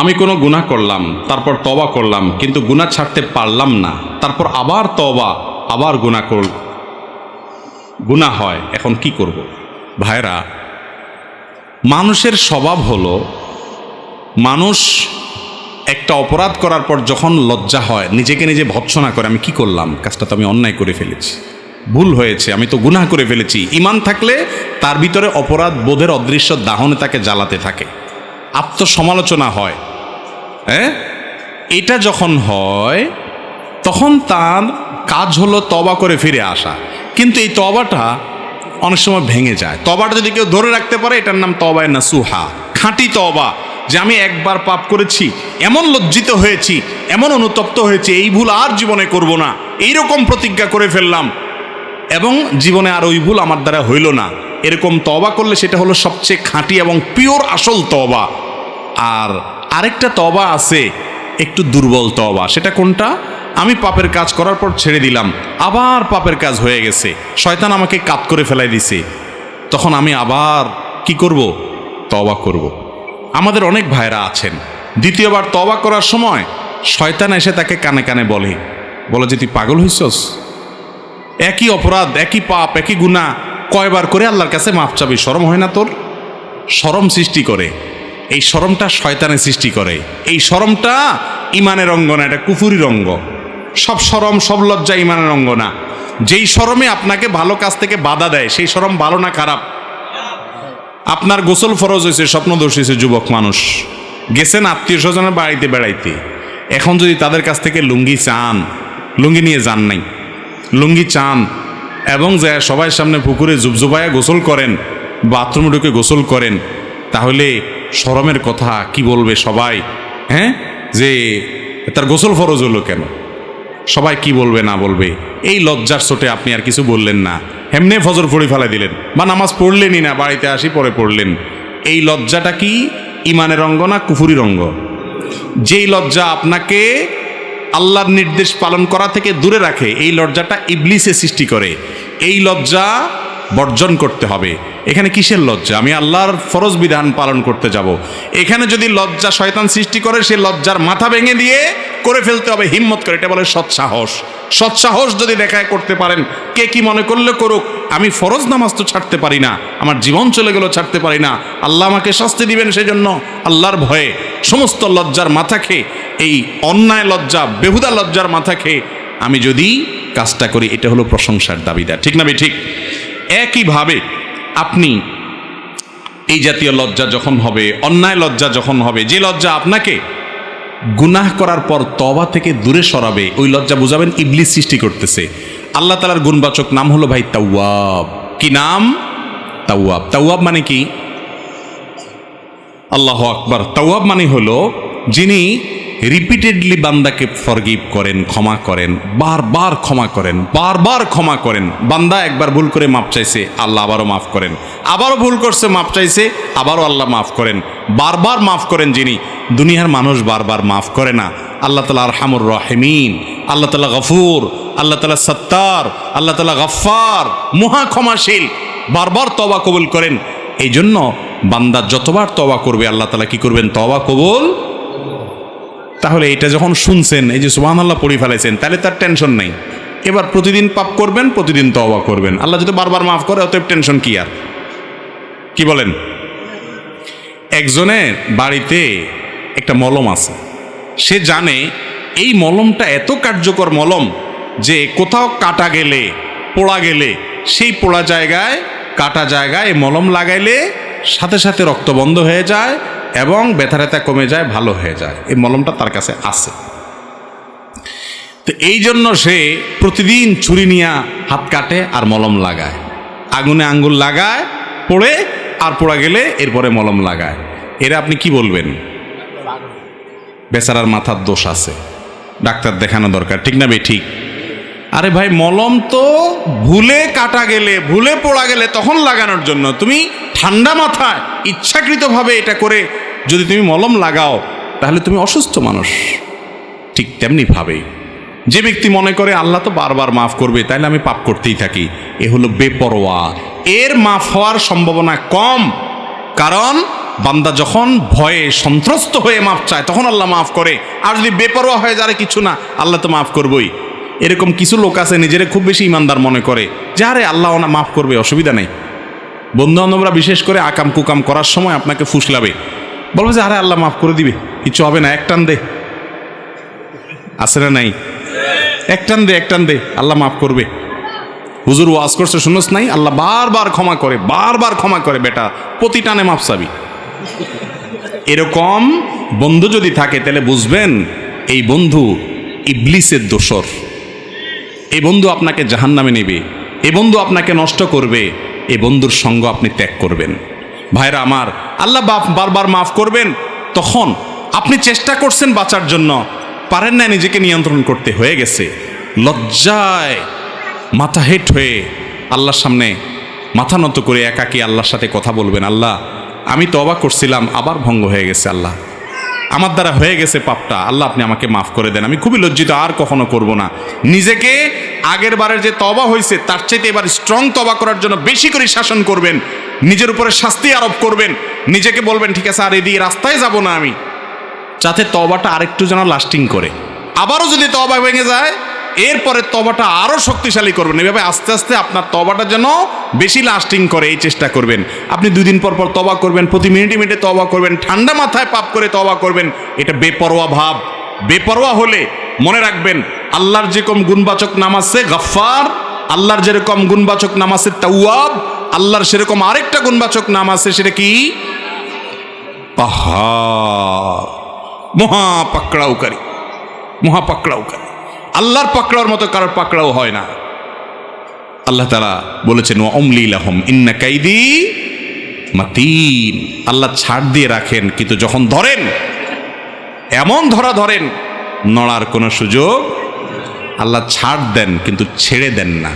আমি কোনো গুনাহ করলাম, তারপর তবা করলাম, কিন্তু গুনাহ ছাড়তে পারলাম না। তারপর আবার তবা আবার গুনাহ কর, গুনাহ হয়, এখন কি করব? ভাইরা মানুষের স্বভাব হলো, মানুষ একটা অপরাধ করার পর যখন লজ্জা হয়, নিজেকে নিজে ভৎসনা করে, আমি কি করলাম? কাজটা তো আমি অন্যায় করে ফেলেছি। ভুল হয়েছে, আমি তো গুনাহ করে ফেলেছি। ইমান থাকলে তার ভিতরে অপরাধ বোধের অদৃশ্য দাহনে তাকে জ্বালাতে থাকে। আত্মসমালোচনা হয় হ্যাঁ? এটা যখন হয়, তখন তার কাজ হলো তবা করে ফিরে আসা। কিন্তু এই তবাটা অনেক সময় ভেঙে যায়। তবাটা যদি কেউ ধরে রাখতে পারে, এটার নাম তবায় না সুহা খাঁটি তবা যে আমি একবার পাপ করেছি, এমন লজ্জিত হয়েছি, এমন অনুতপ্ত হয়েছি, এই ভুল আর জীবনে করব না। এইরকম প্রতিজ্ঞা করে ফেললাম। এবং জীবনে আর ওই ভুল আমার দ্বারা হইল না। এরকম তবা করলে সেটা হলো সবচেয়ে খাঁটি এবং পিওর আসল তবা আর আরেকটা তবা আছে, একটু দুর্বল তবা সেটা কোনটা? আমি পাপের কাজ করার পর ছেড়ে দিলাম, আবার পাপের কাজ হয়ে গেছে। শয়তান আমাকে কাত করে ফেলাই দিছে। তখন আমি আবার কি করব? তবা করব। আমাদের অনেক ভাইরা আছেন। দ্বিতীয়বার তবা করার সময় শয়তান এসে তাকে কানে কানে বলে। বলে যে, তুই পাগল হইছস? একই অপরাধ, একই পাপ, একই গুণা কয়বার করে আল্লাহর কাছে মাফ চাবি। সরম হয় না তোর? সরম সৃষ্টি করে। এই সরমটা শয়তানের সৃষ্টি করে। এই সরমটা ইমানের অঙ্গ না, এটা কুফুরির অঙ্গ। সব সরম, সব লজ্জা ইমানের অঙ্গ না। যেই সরমে আপনাকে ভালো কাজ থেকে বাধা দেয়, সেই সরম ভালো না খারাপ? আপনার গোসল ফরজ হয়েছে, স্বপ্নদোষ হয়েছে, যুবক মানুষ। গেছেন আত্মীয় স্বজনের বাড়িতে বেড়াইতে। এখন যদি তাদের কাছ থেকে লুঙ্গি চান, লুঙ্গি নিয়ে যান নাই। লুঙ্গি চান এবং যে সবাই সামনে পুকুরে জুবজুবায়া গোসল করেন, বাথরুমে ঢুকে গোসল করেন, তাহলে শরমের কথা কি বলবে সবাই? হ্যাঁ? যে তার গোসল ফরজ হলো কেন? সবাই কি বলবে, না বলবে? এই লজ্জার চোটে আপনি আর কিছু বললেন না। এমনি ফজর পড়ে ফেলাই দিলেন বা নামাজ পড়লেনই না, বাড়িতে আসি পরে পড়লেন। এই লজ্জাটা কি? ইমানের অঙ্গ না কুফুরির অঙ্গ? যেই লজ্জা আপনাকে আল্লাহর নির্দেশ পালন করা থেকে দূরে রাখে, এই লজ্জাটা ইবলিসে সৃষ্টি করে। এই লজ্জা বর্জন করতে হবে। এখানে কিসের লজ্জা? আমি আল্লাহর ফরজ বিধান পালন করতে যাব। এখানে যদি লজ্জা শয়তান সৃষ্টি করে সে লজ্জার মাথা ভেঙে দিয়ে করে ফেলতে হবে। হিম্মত করে, এটা বলে সৎসাহস। সৎসাহস যদি দেখায় করতে পারেন, কে কি মনে করলে করুক? আমি ফরজ নামাজ তো ছাড়তে পারি না, আমার জীবন চলে গেল ছাড়তে পারি না। আল্লাহ আমাকে শাস্তি দিবেন সেই জন্য আল্লাহর ভয়ে সমস্ত লজ্জার মাথা খেয়ে, এই অন্যায় লজ্জা, বেহুদা লজ্জার মাথা খেয়ে আমি যদি কাজটা করি, এটা হলো প্রশংসার দাবিদার। ঠিক না ভাই ঠিক? একইভাবে আপনি এই জাতীয় লজ্জা যখন হবে, অন্যায় লজ্জা যখন হবে, যে লজ্জা আপনাকে গুনাহ করার পর তবা থেকে দূরে সরাবে, ওই লজ্জা বুঝাবেন ইবলিস সৃষ্টি করতেছে। আল্লাহ তালার গুণবাচক নাম হলো ভাই তাওয়াব। কি নাম? তাওয়াব। তাওয়াব মানে কি? আল্লাহ আকবার। তাওয়াব মানে হলো যিনি রিপিটেডলি বান্দাকে ফরগিভ করেন, ক্ষমা করেন, বারবার ক্ষমা করেন, বারবার ক্ষমা করেন। বান্দা একবার ভুল করে মাপ চাইছে, আল্লাহ আবারও মাফ করেন। আবারও ভুল করছে মাপ চাইছে, আবারও আল্লাহ মাফ করেন। বারবার মাফ করেন যিনি, দুনিয়ার মানুষ বারবার মাফ করে না। আল্লাহ তালা আরহামুর রহেমিন, আল্লাহ তালা গফুর, আল্লাহ তালা সত্তার, আল্লাহ তালা গফার মহা ক্ষমাশীল, বারবার তবা কবুল করেন। এই জন্য বান্দা যতবার তবা করবে, আল্লাহ তালা কি করবেন? তবা কবুল তাহলে এটা যখন শুনছেন, এই যে সুবাহ আল্লাহ পড়ি ফেলেছেন, তাহলে তার টেনশন নেই। এবার প্রতিদিন পাপ করবেন, প্রতিদিন তওবা করবেন। আল্লাহ যদি বারবার মাফ করে, অতএব টেনশন কি আর? কি বলেন? একজনের বাড়িতে একটা মলম আছে। সে জানে এই মলমটা এত কার্যকর মলম যে কোথাও কাটা গেলে, পোড়া গেলে, সেই পোড়া জায়গায়, কাটা জায়গায় মলম লাগাইলে সাথে সাথে রক্ত বন্ধ হয়ে যায় এবং ব্যথা ট্যাথা কমে যায়, ভালো হয়ে যায়। এই মলমটা তার কাছে আছে। তো এই জন্য সে প্রতিদিন ছুরি নিয়ে হাত কাটে আর মলম লাগায়। আগুনে আঙ্গুল লাগায়, পড়ে আর পোড়া গেলে এরপরে মলম লাগায়। এরা আপনি কি বলবেন? বেচারার মাথার দোষ আছে। ডাক্তার দেখানো দরকার, ঠিক না বে ঠিক। আরে ভাই, মলম তো ভুলে কাটা গেলে, ভুলে পোড়া গেলে তখন লাগানোর জন্য। তুমি ঠান্ডা মাথায় ইচ্ছাকৃতভাবে এটা করে যদি তুমি মলম লাগাও, তাহলে তুমি অসুস্থ মানুষ। ঠিক তেমনি ভাবে। যে ব্যক্তি মনে করে, আল্লাহ তো বারবার মাফ করবে তাহলে আমি পাপ করতেই থাকি। এ হলো বেপরোয়া। এর মাফ হওয়ার সম্ভাবনা কম, কারণ বান্দা যখন ভয়ে সন্ত্রস্ত হয়ে মাফ চায়, তখন আল্লাহ মাফ করে। আর যদি বেপরোয়া হয়ে যারে কিছু না, আল্লাহ তো মাফ করবই। এরকম কিছু লোক আছে, নিজেরা খুব বেশি ইমানদার মনে করে, যে, আরে, আল্লাহ ওনা মাফ করবে, অসুবিধা নেই। বন্ধু বান্ধবরা বিশেষ করে আকাম কুকাম করার সময় আপনাকে ফুসলাবে। বলবে যে, আরে আল্লাহ মাফ করে দিবে। কিছু হবে না, এক টান দে। আছে না নাই? এক টান দে, এক টান দে, আল্লাহ মাফ করবে। হুজুর ওয়াজ করছে শুনোস নাই? আল্লাহ বারবার ক্ষমা করে, বারবার ক্ষমা করে, বেটা। প্রতি টানে মাফ চাবি। এরকম বন্ধু যদি থাকে, তাহলে বুঝবেন, এই বন্ধু ইবলিসের দোসর এই বন্ধু আপনাকে জাহান্নামে নেবে। এই বন্ধু আপনাকে নষ্ট করবে। এই বন্ধুর সঙ্গ আপনি ত্যাগ করবেন। ভাইরা আমার, আল্লাহ বাপ বারবার মাফ করবেন, তখন আপনি চেষ্টা করছেন বাঁচার জন্য, পারেন না নিজেকে নিয়ন্ত্রণ করতে, হয়ে গেছে। লজ্জায় মাথা হেট হয়ে আল্লাহর সামনে মাথা নত করে একাকি আল্লাহর সাথে কথা বলবেন, আল্লাহ, আমি তো অবাক করছিলাম, আবার ভঙ্গ হয়ে গেছে, আল্লাহ। আমার দ্বারা হয়ে গেছে পাপটা, আল্লাহ আপনি আমাকে মাফ করে দেন, আমি খুবই লজ্জিত, আর কখনো করব না। নিজেকে আগের বারের যে তবা হয়েছে তার চাইতে এবার স্ট্রং তবা করার জন্য বেশি করে শাসন করবেন, নিজের উপরে শাস্তি আরোপ করবেন। নিজেকে বলবেন, ঠিক আছে, আর এদিকে রাস্তায় যাব না আমি। যাতে তবাটা আরেকটু যেন লাস্টিং করে। আবারও যদি তবা ভেঙে যায়, এরপরে তবাটা আরও শক্তিশালী করবেন। এভাবে আস্তে আস্তে আপনার তবাটা যেন বেশি লাস্টিং করে, এই চেষ্টা করবেন। আপনি দুই দিন পর পর তবা করবেন, প্রতি মিনিটে মিনিটে তবা করবেন, ঠান্ডা মাথায় পাপ করে তবা করবেন। এটা বেপরোয়া ভাব। বেপরোয়া হলে মনে রাখবেন আল্লাহর যেরকম গুণবাচক নাম আছে গফ্ফার, আল্লাহর যেরকম গুণবাচক নাম আছে তাওয়াব, আল্লাহর সেরকম আরেকটা গুণবাচক নাম আছে সেটা কি? মহা পাকড়াওকারী মহা পাকড়াওকারী আল্লাহর পাকড়াওর মতো কারোর পাকড়াও হয় না। আল্লাহ তালা বলেছেন ও অমলিলাহম ইন্না কাইদি মাতিন। আল্লাহ ছাড় দিয়ে রাখেন, কিন্তু যখন ধরেন, এমন ধরা ধরেন, নড়ার কোনো সুযোগ আল্লাহ ছাড় দেন কিন্তু ছেড়ে দেন না।